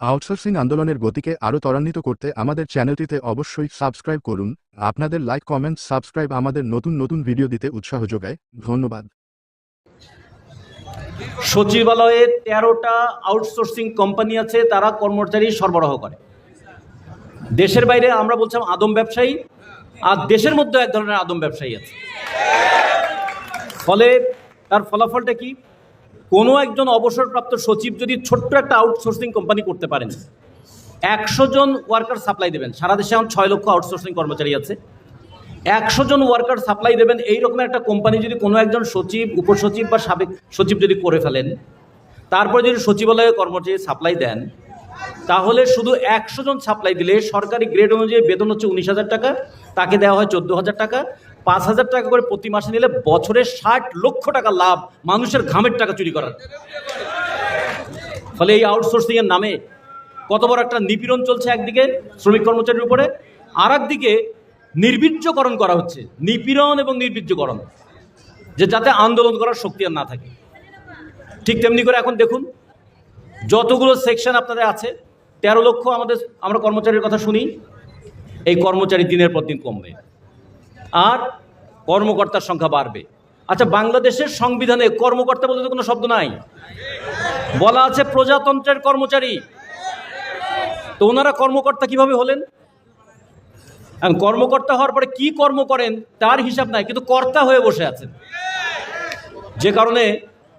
Outsourcing আন্দোলনের গতিকে আরও ত্বরান্বিত করতে আমাদের চ্যানেলটিতে অবশ্যই সাবস্ক্রাইব করুন। আপনাদের লাইক, কমেন্ট, সাবস্ক্রাইব আমাদের নতুন নতুন ভিডিও দিতে উৎসাহ যোগায়। ধন্যবাদ। সচিবালয়ে তেরোটা আউটসোর্সিং কোম্পানি আছে, তারা কর্মচারী সরবরাহ করে। দেশের বাইরে আমরা বলছিলাম আদম ব্যবসায়ী, আর দেশের মধ্যে এক ধরনের আদম ব্যবসায়ী আছে। ফলে তার ফলাফলটা কি? কোনো একজন অবসরপ্রাপ্ত সচিব যদি ছোট্ট একটা আউটসোর্সিং কোম্পানি করতে পারেন, একশো জন ওয়ার্কার সাপ্লাই দেবেন। সারা দেশে এখন ছয় লক্ষ আউটসোর্সিং কর্মচারী আছে। একশো জন ওয়ার্কার সাপ্লাই দেবেন এই রকম একটা কোম্পানি যদি কোনো একজন সচিব, উপসচিব বা সাবেক সচিব যদি করে ফেলেন, তারপরে যদি সচিবালয়ে কর্মচারী সাপ্লাই দেন তাহলে শুধু একশো জন সাপ্লাই দিলে সরকারি গ্রেড অনুযায়ী বেতন হচ্ছে উনিশ হাজার টাকা, তাকে দেওয়া হয় চোদ্দ হাজার টাকা। পাঁচ হাজার টাকা করে প্রতি মাসে নিলে বছরে ষাট লক্ষ টাকা লাভ মানুষের ঘামের টাকা চুরি করার। ফলে এই আউটসোর্সিং এর নামে কত বড় একটা নিপীড়ন চলছে একদিকে শ্রমিক কর্মচারীর উপরে আর একদিকে নির্বীর্যকরণ করা হচ্ছে, নিপীড়ন এবং নির্বীর্যকরণ, যে যাতে আন্দোলন করার শক্তি আর না থাকে। ঠিক তেমনি করে এখন দেখুন যতগুলো সেকশন আপনাদের আছে, তেরো লক্ষ আমাদের, আমরা কর্মচারীর কথা শুনি, এই কর্মচারী দিনের পর দিন কমবে। আর কর্মকর্তার সংখ্যা বাড়বে। আচ্ছা বাংলাদেশের সংবিধানে কর্মকর্তা বলতে কোনো শব্দ নাই। বলা আছে প্রজাতন্ত্রের কর্মচারী। তো ওনারা কর্মকর্তা কীভাবে হলেন? কর্মকর্তা হওয়ার পরে কি কর্ম করেন, তার হিসাব নাই, কিন্তু কর্তা হয়ে বসে আছেন। যে কারণে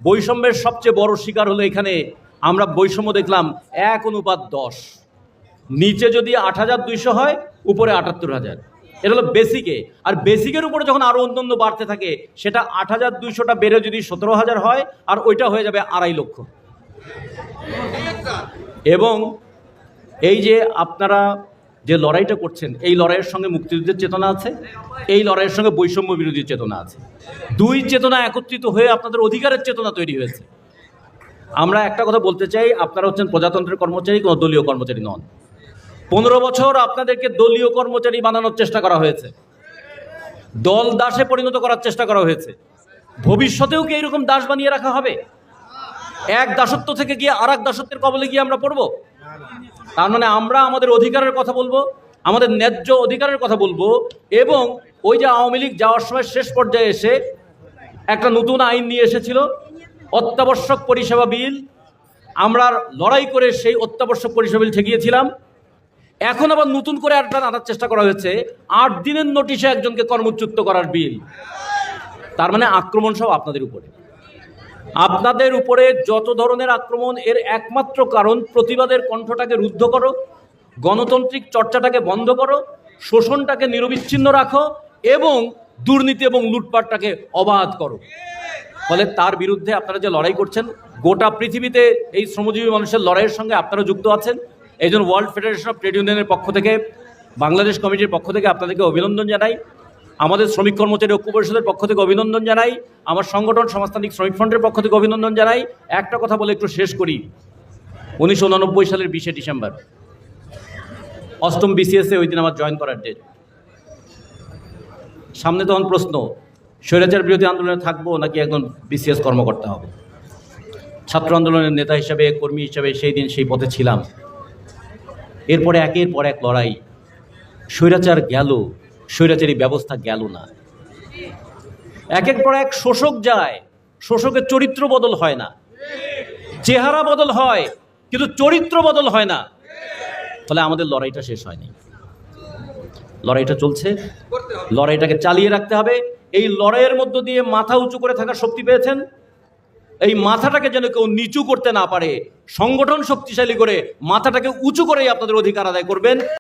বৈষম্যের সবচেয়ে বড় শিকার হলো এখানে আমরা বৈষম্য দেখলাম এক অনুপাত দশ। নিচে যদি আট হাজার দুইশো হয়, উপরে আটাত্তর হাজার। এটা হলো বেসিকে আর বেসিকের উপরে যখন আরও অন্যান্য বাড়তে থাকে, সেটা আট হাজার দুইশোটা বেড়ে যদি সতেরো হাজার হয়, আর ওইটা হয়ে যাবে আড়াই লক্ষ। এবং এই যে আপনারা যে লড়াইটা করছেন, এই লড়াইয়ের সঙ্গে মুক্তিযুদ্ধের চেতনা আছে, এই লড়াইয়ের সঙ্গে বৈষম্য বিরোধী চেতনা আছে। দুই চেতনা একত্রিত হয়ে আপনাদের অধিকারের চেতনা তৈরি হয়েছে। আমরা একটা কথা বলতে চাই, আপনারা হচ্ছেন প্রজাতন্ত্রের কর্মচারী, কোনো দলীয় কর্মচারী নন। পনেরো বছর আপনাদেরকে দলীয় কর্মচারী বানানোর চেষ্টা করা হয়েছে। দল দাসে পরিণত করার চেষ্টা করা হয়েছে। ভবিষ্যতেও কি এইরকম দাস বানিয়ে রাখা হবে? এক দাসত্ব থেকে গিয়ে আর এক দাসত্বের কবলে গিয়ে আমরা পড়ব? তার মানে আমরা আমাদের অধিকারের কথা বলব, আমাদের ন্যায্য অধিকারের কথা বলব, এবং ওই যে আওয়ামী লীগ যাওয়ার সময় শেষ পর্যায়ে এসে একটা নতুন আইন নিয়ে এসেছিল অত্যাবশ্যক পরিষেবা বিল, আমরা লড়াই করে সেই অত্যাবশ্যক পরিষেবা বিল ঠেকিয়েছিলাম। এখন আবার নতুন করে একটা আনার চেষ্টা করা হয়েছে, আট দিনের নোটিশে একজনকে কর্মচ্যুত করার বিল। তার মানে আক্রমণ সব আপনাদের উপরে। আপনাদের উপরে যত ধরনের আক্রমণ, এর একমাত্র কারণ প্রতিবাদের কণ্ঠটাকে রুদ্ধ করো, গণতান্ত্রিক চর্চাটাকে বন্ধ করো, শোষণটাকে নিরবিচ্ছিন্ন রাখো এবং দুর্নীতি এবং লুটপাটটাকে অবাধ করো। ফলে তার বিরুদ্ধে আপনারা যে লড়াই করছেন, গোটা পৃথিবীতে এই শ্রমজীবী মানুষের লড়াইয়ের সঙ্গে আপনারা যুক্ত আছেন। এই জন্য ওয়ার্ল্ড ফেডারেশন অফ ট্রেড ইউনিয়নের পক্ষ থেকে, বাংলাদেশ কমিটির পক্ষ থেকে আপনাদেরকে অভিনন্দন জানাই। আমাদের শ্রমিক কর্মচারী ঐক্য পরিষদের পক্ষ থেকে অভিনন্দন জানাই। আমার সংগঠন সমাজতান্ত্রিক শ্রমিক ফ্রন্টের পক্ষ থেকে অভিনন্দন জানাই। একটা কথা বলে একটু শেষ করি। উনিশশো উননব্বই সালের বিশে ডিসেম্বর। অষ্টম বিসিএসে ওই দিন আমার জয়েন করার ডেট সামনে তখন প্রশ্ন স্বৈরাচার বিরোধী আন্দোলনে থাকব নাকি একজন বিসিএস কর্মকর্তা হবে? ছাত্র আন্দোলনের নেতা হিসাবে, কর্মী হিসাবে সেই দিন সেই পথে ছিলাম। এরপরে একের পর এক লড়াই। স্বৈরাচার গেল, স্বৈরাচারী ব্যবস্থা গেল না। একের পর এক শোষক যায়, শোষকের চরিত্র বদল হয় না। চেহারা বদল হয়, কিন্তু চরিত্র বদল হয় না। ফলে আমাদের লড়াইটা শেষ হয়নি। লড়াইটা চলছে। লড়াইটাকে চালিয়ে রাখতে হবে। এই লড়াইয়ের মধ্য দিয়ে মাথা উঁচু করে থাকার শক্তি পেয়েছেন। এই মাথাটাকে যেন কেউ নিচু করতে না পারে, সংগঠন শক্তিশালী করে মাথাটাকে উঁচু করেই আপনাদের অধিকার আদায় করবেন।